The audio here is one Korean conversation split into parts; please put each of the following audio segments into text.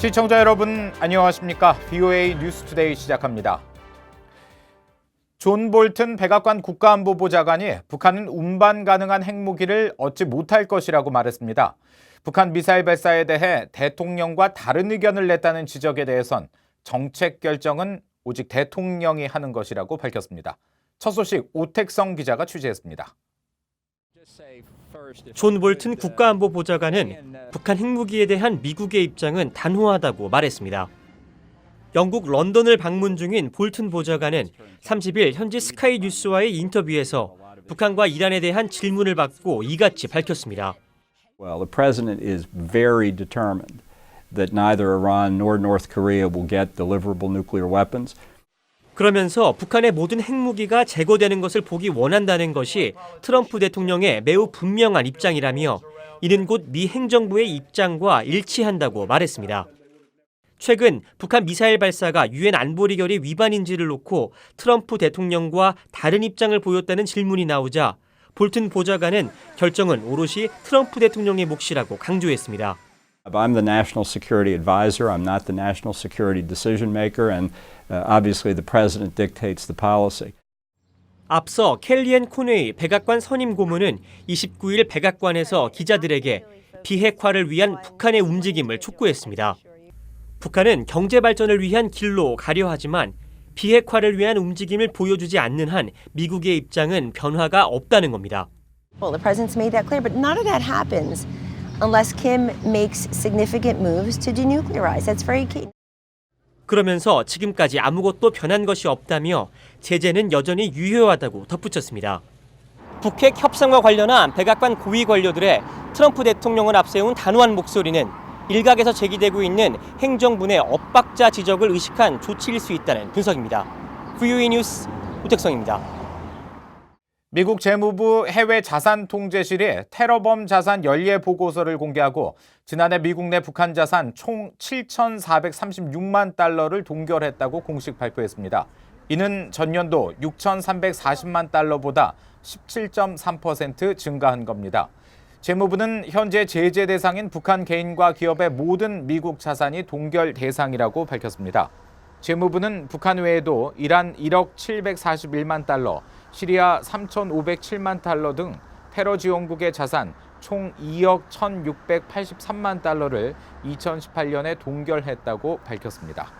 시청자 여러분 안녕하십니까? VOA 뉴스투데이 시작합니다. 존 볼튼 백악관 국가안보보좌관이 북한은 운반 가능한 핵무기를 얻지 못할 것이라고 말했습니다. 북한 미사일 발사에 대해 대통령과 다른 의견을 냈다는 지적에 대해선 정책 결정은 오직 대통령이 하는 것이라고 밝혔습니다. 첫 소식 오택성 기자가 취재했습니다. 존 볼튼 국가안보보좌관은 북한 핵무기에 대한 미국의 입장은 단호하다고 말했습니다. 영국 런던을 방문 중인 볼튼 보좌관은 30일 현지 스카이 뉴스와의 인터뷰에서 북한과 이란에 대한 질문을 받고 이같이 밝혔습니다. Well, the president is very determined that neither Iran nor North Korea will get deliverable nuclear weapons. 그러면서 북한의 모든 핵무기가 제거되는 것을 보기 원한다는 것이 트럼프 대통령의 매우 분명한 입장이라며 이는 곧 미 행정부의 입장과 일치한다고 말했습니다. 최근 북한 미사일 발사가 유엔 안보리 결의 위반인지를 놓고 트럼프 대통령과 다른 입장을 보였다는 질문이 나오자 볼튼 보좌관은 결정은 오롯이 트럼프 대통령의 몫이라고 강조했습니다. I'm the national security advisor. I'm not the national security decision maker, and uh, obviously the president dictates the policy. 앞서 켈리앤 코네이 백악관 선임 고문은 29일 백악관에서 기자들에게 비핵화를 위한 북한의 움직임을 촉구했습니다. 북한은 경제 발전을 위한 길로 가려 하지만 비핵화를 위한 움직임을 보여주지 않는 한 미국의 입장은 변화가 없다는 겁니다. Well, the president's made that clear, but none of that happens unless Kim makes significant moves to denuclearize. That's very key. 그러면서 지금까지 아무것도 변한 것이 없다며 제재는 여전히 유효하다고 덧붙였습니다. 북핵 협상과 관련한 백악관 고위 관료들의 트럼프 대통령을 앞세운 단호한 목소리는 일각에서 제기되고 있는 행정부의 엇박자 지적을 의식한 조치일 수 있다는 분석입니다. VOA 뉴스 우택성입니다. 미국 재무부 해외 자산 통제실이 테러범 자산 연례 보고서를 공개하고 지난해 미국 내 북한 자산 총 7,436만 달러를 동결했다고 공식 발표했습니다. 이는 전년도 6,340만 달러보다 17.3% 증가한 겁니다. 재무부는 현재 제재 대상인 북한 개인과 기업의 모든 미국 자산이 동결 대상이라고 밝혔습니다. 재무부는 북한 외에도 이란 1억 741만 달러, 시리아 3,507만 달러 등 테러 지원국의 자산 총 2억 1,683만 달러를 2018년에 동결했다고 밝혔습니다.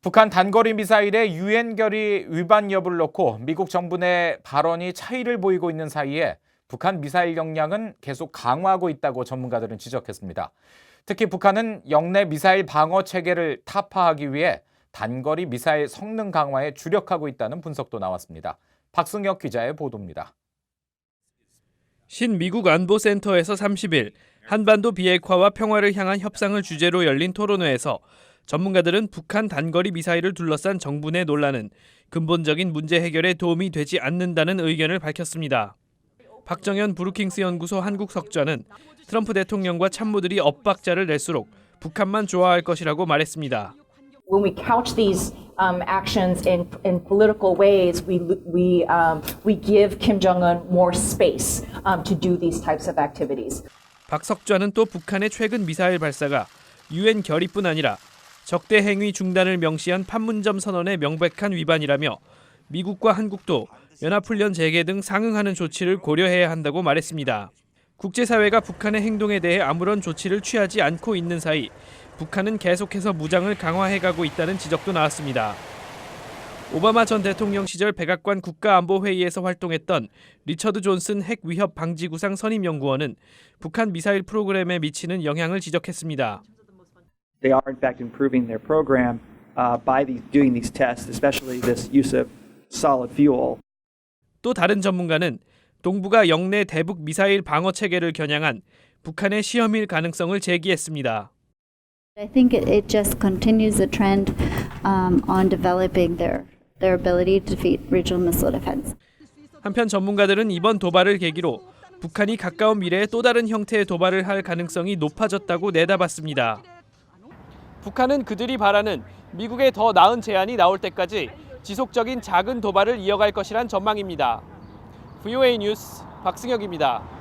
북한 단거리 미사일의 유엔 결의 위반 여부를 놓고 미국 정부 내 발언이 차이를 보이고 있는 사이에 북한 미사일 역량은 계속 강화하고 있다고 전문가들은 지적했습니다. 특히 북한은 영내 미사일 방어 체계를 타파하기 위해 단거리 미사일 성능 강화에 주력하고 있다는 분석도 나왔습니다. 박승혁 기자의 보도입니다. 신미국 안보센터에서 30일 한반도 비핵화와 평화를 향한 협상을 주제로 열린 토론회에서 전문가들은 북한 단거리 미사일을 둘러싼 정부 내 논란은 근본적인 문제 해결에 도움이 되지 않는다는 의견을 밝혔습니다. 박정현 브루킹스 연구소 한국 석좌는 트럼프 대통령과 참모들이 엇박자를 낼수록 북한만 좋아할 것이라고 말했습니다. When we couch these um, actions in, in political ways, we, we, um, we give Kim Jong un more space um, to do these types of activities. 박 석좌는 또 북한의 최근 미사일 발사가 유엔 결의뿐 아니라 적대 행위 중단을 명시한 판문점 선언의 명백한 위반이라며 미국과 한국도 연합훈련 재개 등 상응하는 조치를 고려해야 한다고 말했습니다. 국제사회가 북한의 행동에 대해 아무런 조치를 취하지 않고 있는 사이 북한은 계속해서 무장을 강화해가고 있다는 지적도 나왔습니다. 오바마 전 대통령 시절 백악관 국가안보회의에서 활동했던 리처드 존슨 핵 위협 방지 구상 선임 연구원은 북한 미사일 프로그램에 미치는 영향을 지적했습니다. they are in fact improving their program uh, by doing these tests, especially this use of solid fuel. 또 다른 전문가는 동북아 영내 대북 미사일 방어 체계를 겨냥한 북한의 시험일 가능성을 제기했습니다. I think it, it just continues the trend um, on developing their their ability to defeat regional missile defense. 한편 전문가들은 이번 도발을 계기로 북한이 가까운 미래에 또 다른 형태의 도발을 할 가능성이 높아졌다고 내다봤습니다. 북한은 그들이 바라는 미국의 더 나은 제안이 나올 때까지 지속적인 작은 도발을 이어갈 것이란 전망입니다. VOA 뉴스 박승혁입니다.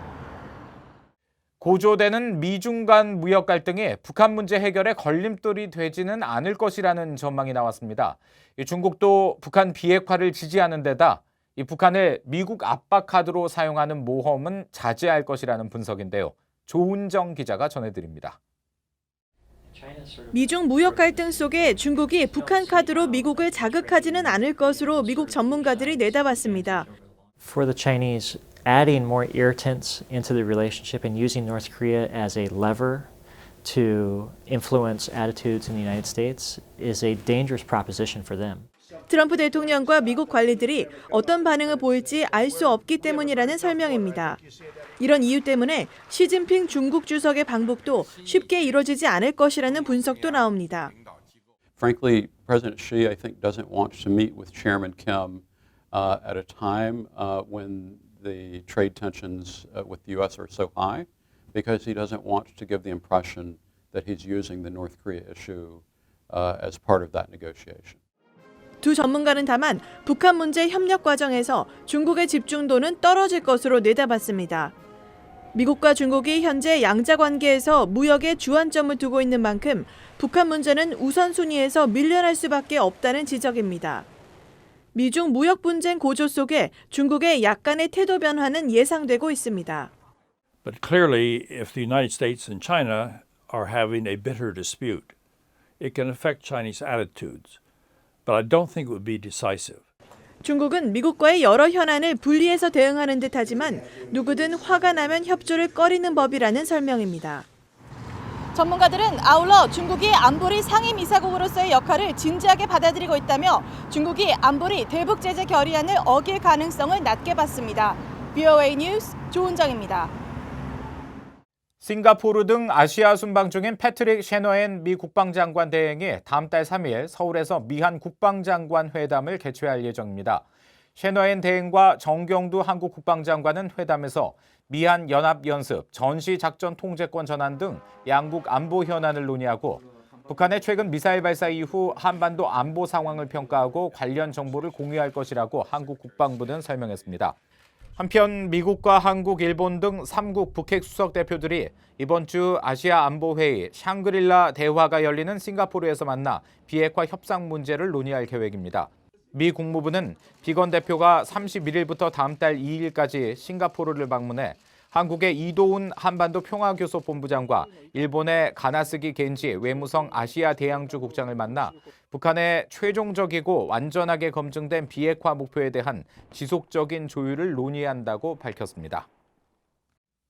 고조되는 미중 간 무역 갈등이 북한 문제 해결에 걸림돌이 되지는 않을 것이라는 전망이 나왔습니다. 이 중국도 북한 비핵화를 지지하는 데다 이 북한을 미국 압박 카드로 사용하는 모험은 자제할 것이라는 분석인데요. 조은정 기자가 전해드립니다. 미중 무역 갈등 속에 중국이 북한 카드로 미국을 자극하지는 않을 것으로 미국 전문가들이 내다봤습니다. for the Chinese, adding more irritants into the relationship and using North Korea as a lever to influence attitudes in the United States is a dangerous proposition for them. 트럼프 대통령과 미국 관리들이 어떤 반응을 보일지 알 수 없기 때문이라는 설명입니다. 이런 이유 때문에 시진핑 중국 주석의 방북도 쉽게 이뤄지지 않을 것이라는 분석도 나옵니다. Frankly, President Xi, I think, doesn't want to meet with Chairman Kim uh, at a time uh, when the trade tensions uh, with the U.S. are so high, because he doesn't want to give the impression that he's using the North Korea issue uh, as part of that negotiation. 두 전문가는 다만 북한 문제 협력 과정에서 중국의 집중도는 떨어질 것으로 내다봤습니다. 미국과 중국이 현재 양자 관계에서 무역에 주안점을 두고 있는 만큼 북한 문제는 우선순위에서 밀려날 수밖에 없다는 지적입니다. 미중 무역 분쟁 고조 속에 중국의 약간의 태도 변화는 예상되고 있습니다. But clearly, if the United States and China are having a bitter dispute, it can affect Chinese attitudes. But I don't think it would be decisive. 중국은 미국과의 여러 현안을 분리해서 대응하는 듯하지만 누구든 화가 나면 협조를 꺼리는 법이라는 설명입니다. 전문가들은 아울러 중국이 안보리 상임이사국으로서의 역할을 진지하게 받아들이고 있다며 중국이 안보리 대북 제재 결의안을 어길 가능성을 낮게 봤습니다. VOA 뉴스 조은정입니다. 싱가포르 등 아시아 순방 중인 패트릭 셰너엔 미 국방장관 대행이 다음 달 3일 서울에서 미한 국방장관 회담을 개최할 예정입니다. 셰너엔 대행과 정경두 한국 국방장관은 회담에서 미한 연합 연습, 전시 작전 통제권 전환 등 양국 안보 현안을 논의하고 북한의 최근 미사일 발사 이후 한반도 안보 상황을 평가하고 관련 정보를 공유할 것이라고 한국 국방부는 설명했습니다. 한편 미국과 한국, 일본 등 3국 북핵 수석 대표들이 이번 주 아시아 안보 회의 샹그릴라 대화가 열리는 싱가포르에서 만나 비핵화 협상 문제를 논의할 계획입니다. 미 국무부는 비건 대표가 31일부터 다음 달 2일까지 싱가포르를 방문해 한국의 이도훈 한반도 평화교섭 본부장과 일본의 가나스기 겐지 외무성 아시아 대양주 국장을 만나 북한의 최종적이고 완전하게 검증된 비핵화 목표에 대한 지속적인 조율을 논의한다고 밝혔습니다.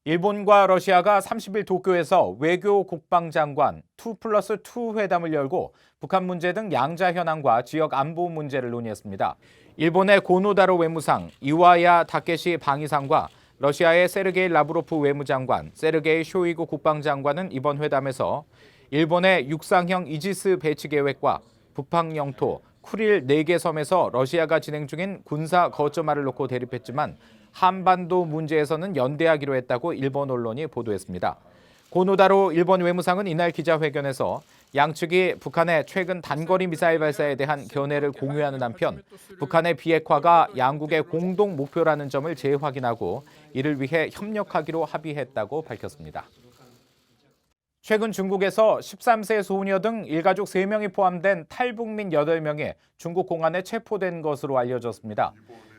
일본과 러시아가 30일 도쿄에서 외교 국방장관 2 플러스 2 회담을 열고 북한 문제 등 양자 현안과 지역 안보 문제를 논의했습니다. 일본의 고노다로 외무상, 이와야 타케시 방위상과 러시아의 세르게이 라브로프 외무장관, 세르게이 쇼이구 국방장관은 이번 회담에서 일본의 육상형 이지스 배치 계획과 북방 영토 쿠릴 4개 섬에서 러시아가 진행 중인 군사 거점화를 놓고 대립했지만 한반도 문제에서는 연대하기로 했다고 일본 언론이 보도했습니다. 고노다로 일본 외무상은 이날 기자회견에서 양측이 북한의 최근 단거리 미사일 발사에 대한 견해를 공유하는 한편 북한의 비핵화가 양국의 공동 목표라는 점을 재확인하고 이를 위해 협력하기로 합의했다고 밝혔습니다. 최근 중국에서 13세 소녀 등 일가족 3명이 포함된 탈북민 8명이 중국 공안에 체포된 것으로 알려졌습니다.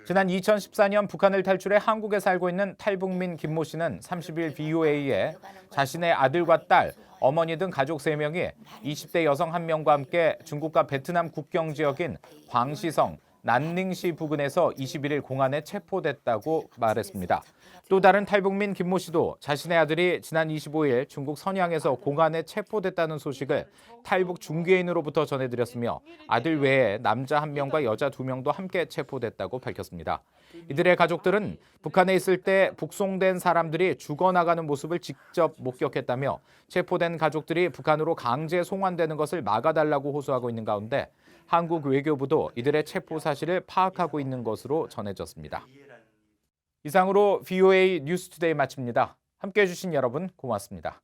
지난 2014년 북한을 탈출해 한국에 살고 있는 탈북민 김모 씨는 30일 BOA에 자신의 아들과 딸, 어머니 등 가족 3명이 20대 여성 1명과 함께 중국과 베트남 국경 지역인 광시성, 난닝시 부근에서 21일 공안에 체포됐다고 말했습니다. 또 다른 탈북민 김모 씨도 자신의 아들이 지난 25일 중국 선양에서 공안에 체포됐다는 소식을 탈북 중개인으로부터 전해드렸으며 아들 외에 남자 한 명과 여자 두 명도 함께 체포됐다고 밝혔습니다. 이들의 가족들은 북한에 있을 때 북송된 사람들이 죽어나가는 모습을 직접 목격했다며 체포된 가족들이 북한으로 강제 송환되는 것을 막아달라고 호소하고 있는 가운데 한국 외교부도 이들의 체포 사실을 파악하고 있는 것으로 전해졌습니다. 이상으로 VOA 뉴스투데이 마칩니다. 함께해 주신 여러분 고맙습니다.